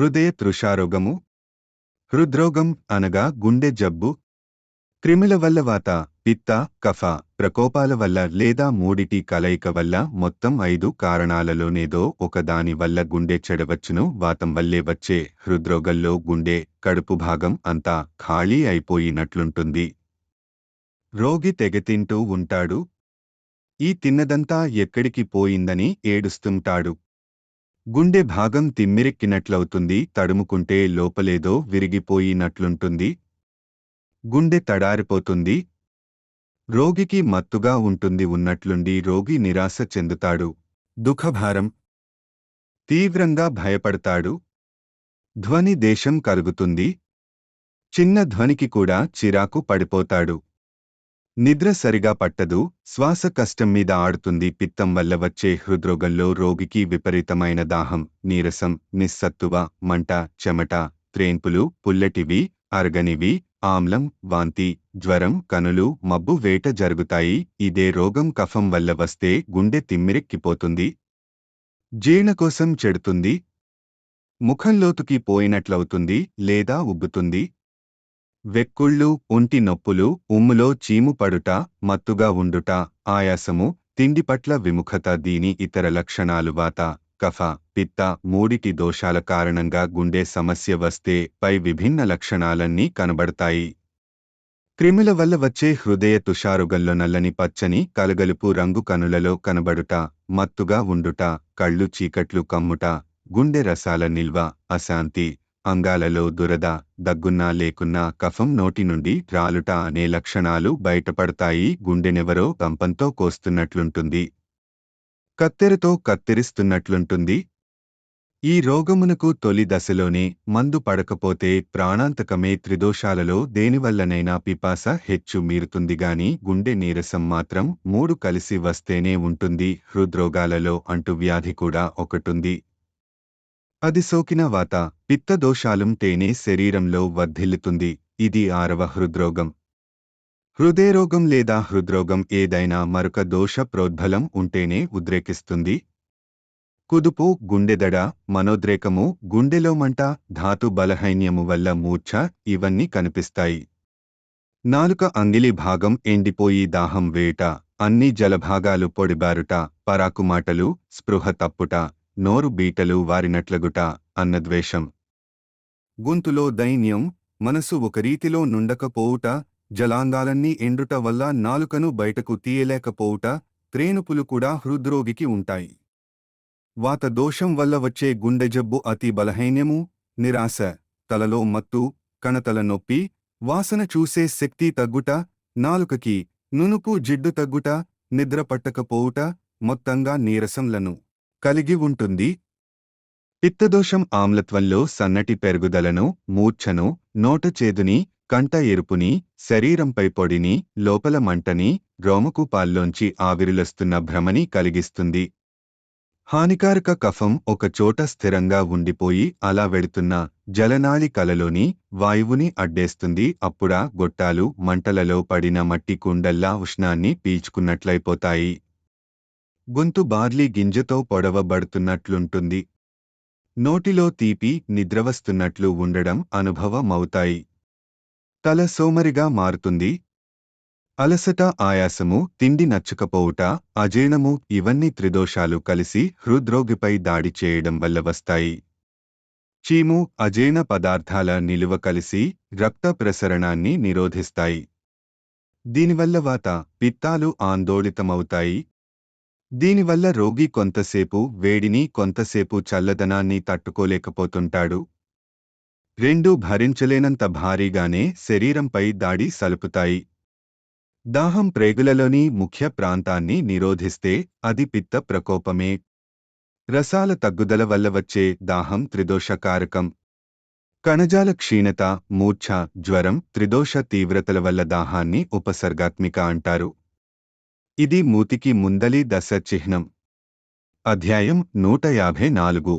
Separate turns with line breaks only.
హృదయ తృషారోగము హృద్రోగం అనగా గుండె జబ్బు క్రిముల వల్ల వాత పిత్త కఫ ప్రకోపాల వల్ల లేదా మూడిటి కలయిక వల్ల మొత్తం ఐదు కారణాలలోనేదో ఒకదాని వల్ల గుండె చెడవచ్చును వాతం వల్లే వచ్చే హృద్రోగంలో గుండె కడుపు భాగం అంతా ఖాళీ అయిపోయినట్లుంటుంది. రోగి తెగతింటూ ఉంటాడు. ఈ తిన్నదంతా ఎక్కడికి పోయిందని ఏడుస్తుంటాడు. గుండె భాగం తిమ్మిరెక్కినట్లవుతుంది తడుముకుంటే లోపలేదో విరిగిపోయినట్లుంటుంది. గుండె తడారిపోతుంది. రోగికి మత్తుగా ఉంటుంది ఉన్నట్లుండి రోగి నిరాశ చెందుతాడు. దుఃఖభారం. తీవ్రంగా భయపడతాడు. ధ్వని దేశం కలుగుతుంది చిన్న ధ్వనికి కూడా చిరాకు పడిపోతాడు. నిద్ర సరిగా పట్టదు శ్వాస కష్టం మీద ఆడుతుంది పిత్తం వల్ల వచ్చే హృద్రోగంలో రోగికి విపరీతమైన దాహం నీరసం నిస్సత్తువ మంట చెమట త్రేన్పులు పుల్లటివి అరగనివి ఆమ్లం వాంతి జ్వరం కనులు మబ్బు వేట జరుగుతాయి ఇదే రోగం కఫం వల్ల వస్తే గుండె తిమ్మిరెక్కిపోతుంది. జీర్ణకోశం చెడుతుంది. ముఖంలోతుకి పోయినట్లవుతుంది లేదా ఉబ్బుతుంది. వెక్కుళ్ళు ఒంటి నొప్పులు ఉమ్ములో చీము పడుట మత్తుగా ఉండుట ఆయాసము తిండి పట్ల విముఖత దీని ఇతర లక్షణాలు వాత కఫ పిత్త మూడిటి దోషాల కారణంగా గుండె సమస్య వస్తే పై విభిన్న లక్షణాలన్నీ కనబడతాయి. క్రిముల వల్ల వచ్చే హృదయ తుషారుగల్లో నల్లని పచ్చని కలగలుపు రంగు కనులలో కనబడుట మత్తుగా ఉండుట కళ్ళు చీకట్లు కమ్ముట గుండె రసాల నిల్వ అశాంతి అంగాలలో దురద దగ్గున్నా లేకున్నా కఫం నోటి నుండి రాలుట అనే లక్షణాలు బయటపడతాయి. గుండెనెవరో కంపంతో కోస్తున్నట్లుంటుంది. కత్తెరతో కత్తిరిస్తున్నట్లుంటుంది. ఈ రోగమునకు తొలి దశలోనే మందు పడకపోతే ప్రాణాంతకమే త్రిదోషాలలో దేనివల్లనైనా పిపాస హెచ్చు మీరుతుందిగాని గుండె నీరసం మాత్రం మూడు కలిసి వస్తేనే ఉంటుంది. హృద్రోగాలలో అంటువ్యాధి కూడా ఒకటుంది. అది సోకిన వాత పిత్తదోషాలుంటేనే శరీరంలో వర్ధిల్లుతుంది. ఇది ఆరవ హృద్రోగం. హృదయరోగం లేదా హృద్రోగం ఏదైనా మరొక దోష ప్రోద్బలం ఉంటేనే ఉద్రేకిస్తుంది. కుదుపు గుండెదడ మనోద్రేకము గుండెలో మంట ధాతు బలహైన్యము వల్ల మూర్ఛ ఇవన్నీ కనిపిస్తాయి. నాలుక అంగిలి భాగం ఎండిపోయి దాహం వేట అన్ని జలభాగాలు పొడిబారుట పరాకుమాటలు స్పృహ తప్పుట నోరు బీటలు వారినట్లగుట అన్నద్వేషం గొంతులో దైన్యం మనసు ఒక రీతిలో నుండకపోవుట జలాంగాలన్నీ ఎండుట వల్ల నాలుకను బయటకు తీయలేకపోవుట త్రేనుపులు కూడా హృద్రోగికి ఉంటాయి. వాత దోషం వల్ల వచ్చే గుండె జబ్బు అతి బలహీన్యము నిరాశ తలలో మత్తు కణతల నొప్పి వాసన చూసే శక్తి తగ్గుట నాలుకకి నునుపు జిడ్డు తగ్గుట నిద్ర పట్టకపోవుట మొత్తంగా నీరసంలను. కలిగి ఉంటుంది. పిత్తదోషం ఆమ్లత్వంలో సన్నటి పెరుగుదలను మూర్ఛను నోట చేదుని కంట ఎరుపుని శరీరంపై పొడిని లోపల మంటని రోమకూపాల్లోంచి ఆవిరులస్తున్న ఆవిరులొస్తున్న భ్రమని కలిగిస్తుంది. హానికారక కఫం ఒక చోట స్థిరంగా ఉండిపోయి అలా వెడుతున్న జలనాళి కలలోని వాయువుని అడ్డేస్తుంది. అప్పుడా గొట్టాలు మంటలలో పడిన మట్టి కుండల్లా ఉష్ణాన్ని పీల్చుకున్నట్లయిపోతాయి. గొంతు బార్లీ గింజతో పొడవబడుతున్నట్లుంటుంది. నోటిలో తీపి నిద్రవస్తున్నట్లు ఉండడం అనుభవమవుతాయి. తల సోమరిగా మారుతుంది. అలసట ఆయాసము తిండి నచ్చకపోవుట అజీర్ణము ఇవన్నీ త్రిదోషాలు కలిసి హృద్రోగిపై దాడి చేయడం వల్ల వస్తాయి. చీము అజీర్ణ పదార్థాల నిలువ కలిసి రక్త ప్రసరణాన్ని నిరోధిస్తాయి. దీనివల్ల వాత పిత్తాలు ఆందోళితమవుతాయి. దీనివల్ల రోగి కొంతసేపు వేడిని కొంతసేపు చల్లదనాన్ని తట్టుకోలేకపోతుంటాడు. రెండూ భరించలేనంత భారీగానే శరీరంపై దాడి సలుపుతాయి. దాహం ప్రేగులలోని ముఖ్య ప్రాంతాన్ని నిరోధిస్తే అది పిత్త ప్రకోపమే. రసాల తగ్గుదల వల్ల వచ్చే దాహం త్రిదోషకారకం. కణజాల క్షీణత మూర్ఛ జ్వరం త్రిదోష తీవ్రతల వల్ల దాహాన్ని ఉపసర్గాత్మిక అంటారు. ఇది మూతికి ముందలి దశ చిహ్నం. అధ్యాయం నూట యాభై నాలుగు.